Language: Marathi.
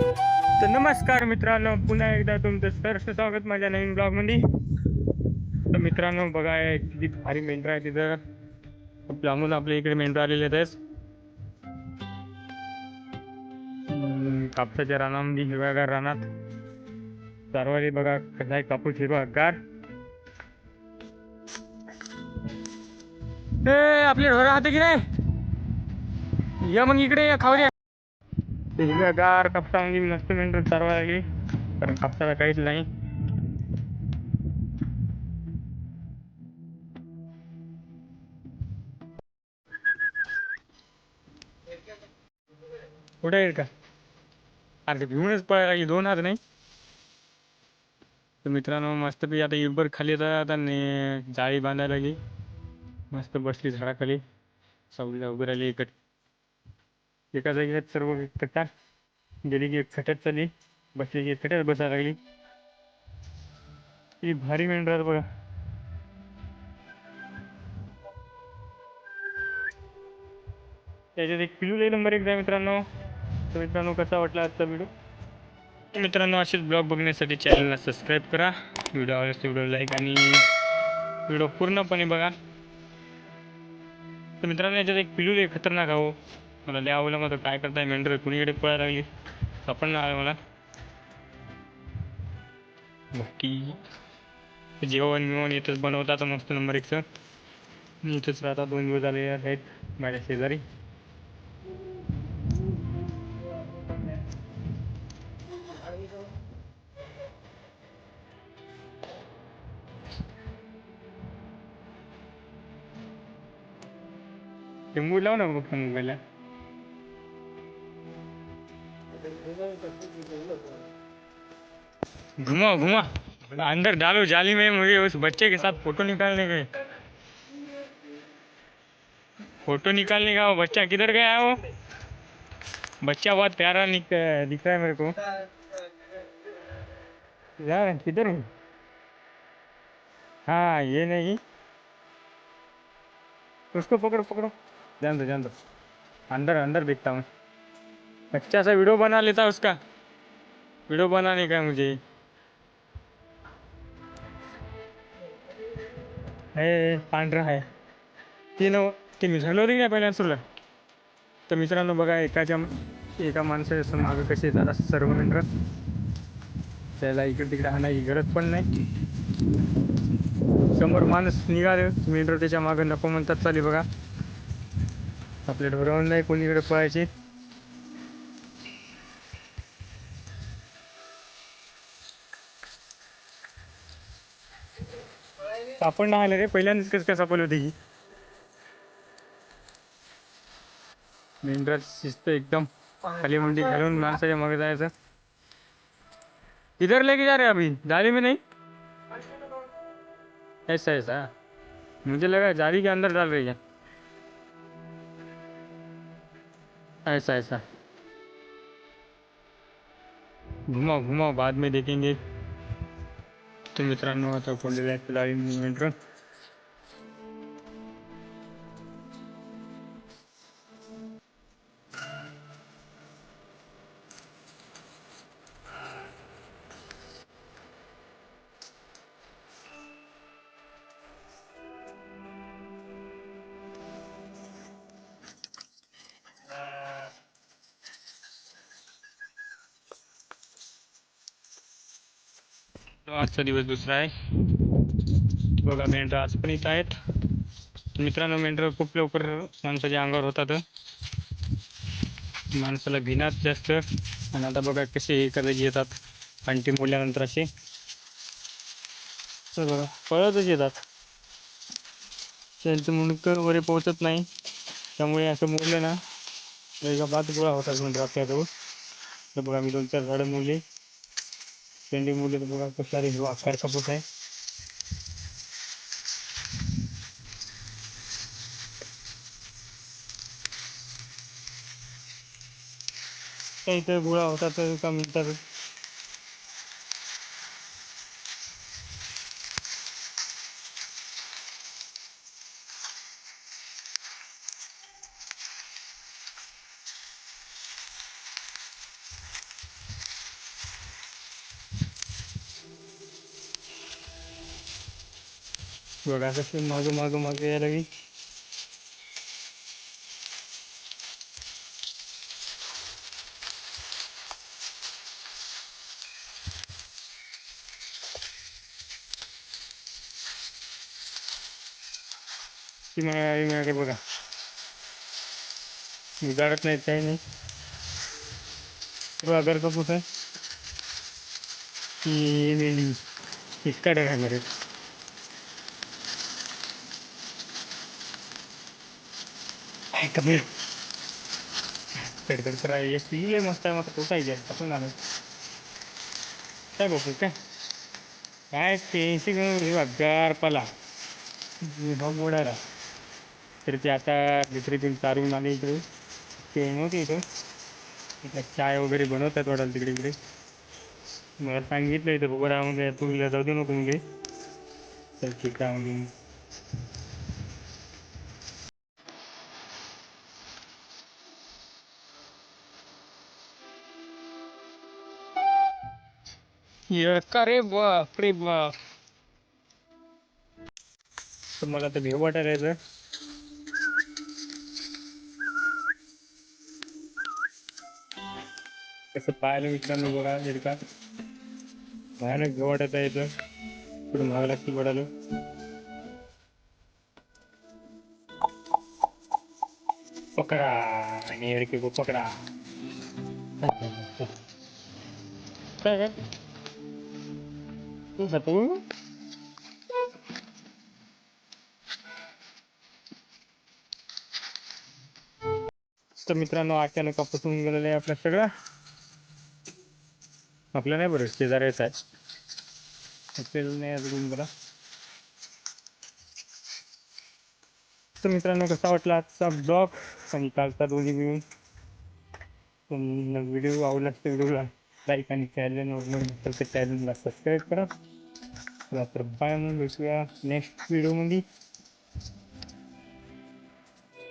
तर नमस्कार मित्रांनो पुन्हा एकदा तुमचं सरस स्वागत माझ्या नवीन ब्लॉगमध्ये तर मित्रांनो बघा किती भारी मेंढरा आहे तिथं खूप लांबून आपल्या इकडे मेंढरा आलेले आहेत. कापसाच्या रानामध्ये हिरव्यागार रानात. चारवारी बघा कसा आहे कापूस हिरवागार ए आपले ढोरं हाते की नाही? या मग इकडे या खावल्या ते हिरव्यागार कापसामध्ये मस्त मेंढर चारवा लागली. कारण कापसाला काहीच नाही. कुठे आहे का अरे ते भिवूनच पळायला दोन हात नाही. तर मित्रांनो पी आता इबर खाली जात आणि जाळी बांधायला लागली. मस्त बसली झाडाखाली. सावलीला उभी राहिली इकडे एका जागेत सर्व कट्टा गेली की खट्यात चालली बसली की खट्यात बसायला लागली. ही भारी मेंढर बघा. त्याच्यात एक पिलू नंबर एक आहे मित्रांनो. तर मित्रांनो कसा वाटला आजचा व्हिडिओ मित्रांनो असेच ब्लॉग बघण्यासाठी चॅनलला सबस्क्राईब करा. व्हिडिओ आवडल्यास व्हिडिओ लाईक आणि व्हिडिओ पूर्णपणे बघा. तर मित्रांनो याच्यात एक पिलू लई खतरनाक आहो मला लय आवडलं मग काय करताय? मेंढर कुणीकडे पळायला लागली? सापडणं आलं मला. बाकी जेवण बिवण इथंच बनवतात मस्त नंबर एकचं मी इथंच राहतात दोन दिवस झाले आहेत माझ्या शेजारी. टिंबू लाव ना बघ मोबाईलला. घुमा घुमा। अंदर डालो जाली में, मुझे उस बच्चे के साथ फ़ोटो निकालने गए फ़ोटो निकालने का वो बच्चा किधर गया वो? बच्चा बहुत प्यारा दिख रहा है मेरे को। किधर है? हाँ ये नहीं। उसको पकड़ो पकड़ो। जान दो जान दो। अंदर अंदर देखता हूँ। अच्छा सा वीडियो बना लेता उसका। वीडियो बनाने का काय मुझे हे पांढरा आहे. ते न ते मिसळलं होतं की नाही पहिल्या सुरला? तर मित्रांनो बघा एकाच्या एका माणसाच्या मागं कसे येतात सर्व मित्र. त्याला इकडे तिकडे आणायची गरज पण नाही. समोर माणूस निघाले. मेंढर त्याच्या मागं नको म्हणतात चाली बघा. आपले ढोरावर नाही कोणीकडे पळायचे. सापड आले रे, पहिल्यांदाच कसं काय सापडले होते की मेंढरात शिस्त एकदम खाली मुंडी घालून माणसाच्या मागे जायचं. इधर लेके जा रहे अभी, जाली में नहीं. ऐसा ऐसा मुझे लगा जाली के अंदर डाल रही है. ऐसा ऐसा घुमाओ घुमाओ, बाद में देखेंगे. तो मित्रांनो आता पडलेले आहेत लाईन मिनिट आजचा दिवस दुसरा आहे. बघा मेंढर आज पण इथं आहेत. मित्रांनो मेंढर खूप लवकर माणसाच्या अंगावर होतात. माणसाला भिनात जास्त. आणि आता बघा कसे करायचे येतात. अंटी मोडल्यानंतर असे. तर बघा पळतच येतात. त्यांचं मुंडकं वगैरे पोहोचत नाही. त्यामुळे असं मोडलं ना बात गोळा होतात म्हणजे आपल्याजवळ. तर बघा मी दोन चार झाडं मोडली. पेंडिंग मुले तर बघा कसला हिरवा आकार सपोर्ट आहे काही तर गोळा होतात का म्हणतात बघा कसे मागं मागं मागं यायला लागली ती मिळाली बघा उजाडत नाही काही नाही तो अगर का कुठं इतका इकडे घालणार आहे काय कमी सर करा एस टी मस्त आहे मात्र तो काय जास्त पण आलं. काय बघू काय? काय पेन्सिल हजार पला. पाला भाऊ तर ते आता दुसरे दिन चारून आले इकडे. ते नव्हते इथं. इथं चाय वगैरे बनवतात वाटायला तिकडे इकडे. मला सांगितलं इथं बघा म्हणजे काय जाऊ दे नको म्हणजे तर ठीक आहे म्हणजे का रे बाप रे बाप? तर मला तर भेव वाटायला कसं पाहायला मित्रांनो बघा का भयानक भेव वाटत आहे इथं पुढे महाग लागते पडायला पकडा आणि को पकडा. काय काय? तू तर मित्रांनो अचानक फसून गेलेलं आहे आपल्या सगळं आपलं नाही बरं शेजारीच आहे आपल्याला नाही अजून बघा तर मित्रांनो कसा वाटला आजचा ब्लॉग आणि कालचा दोन्ही मिळून व्हिडिओ आवडला तर व्हिडिओला लाईक आणि चॅनल तर त्या चॅनलला सबस्क्राईब करा. तर बाय म्हणून भेटूया नेक्स्ट व्हिडिओमध्ये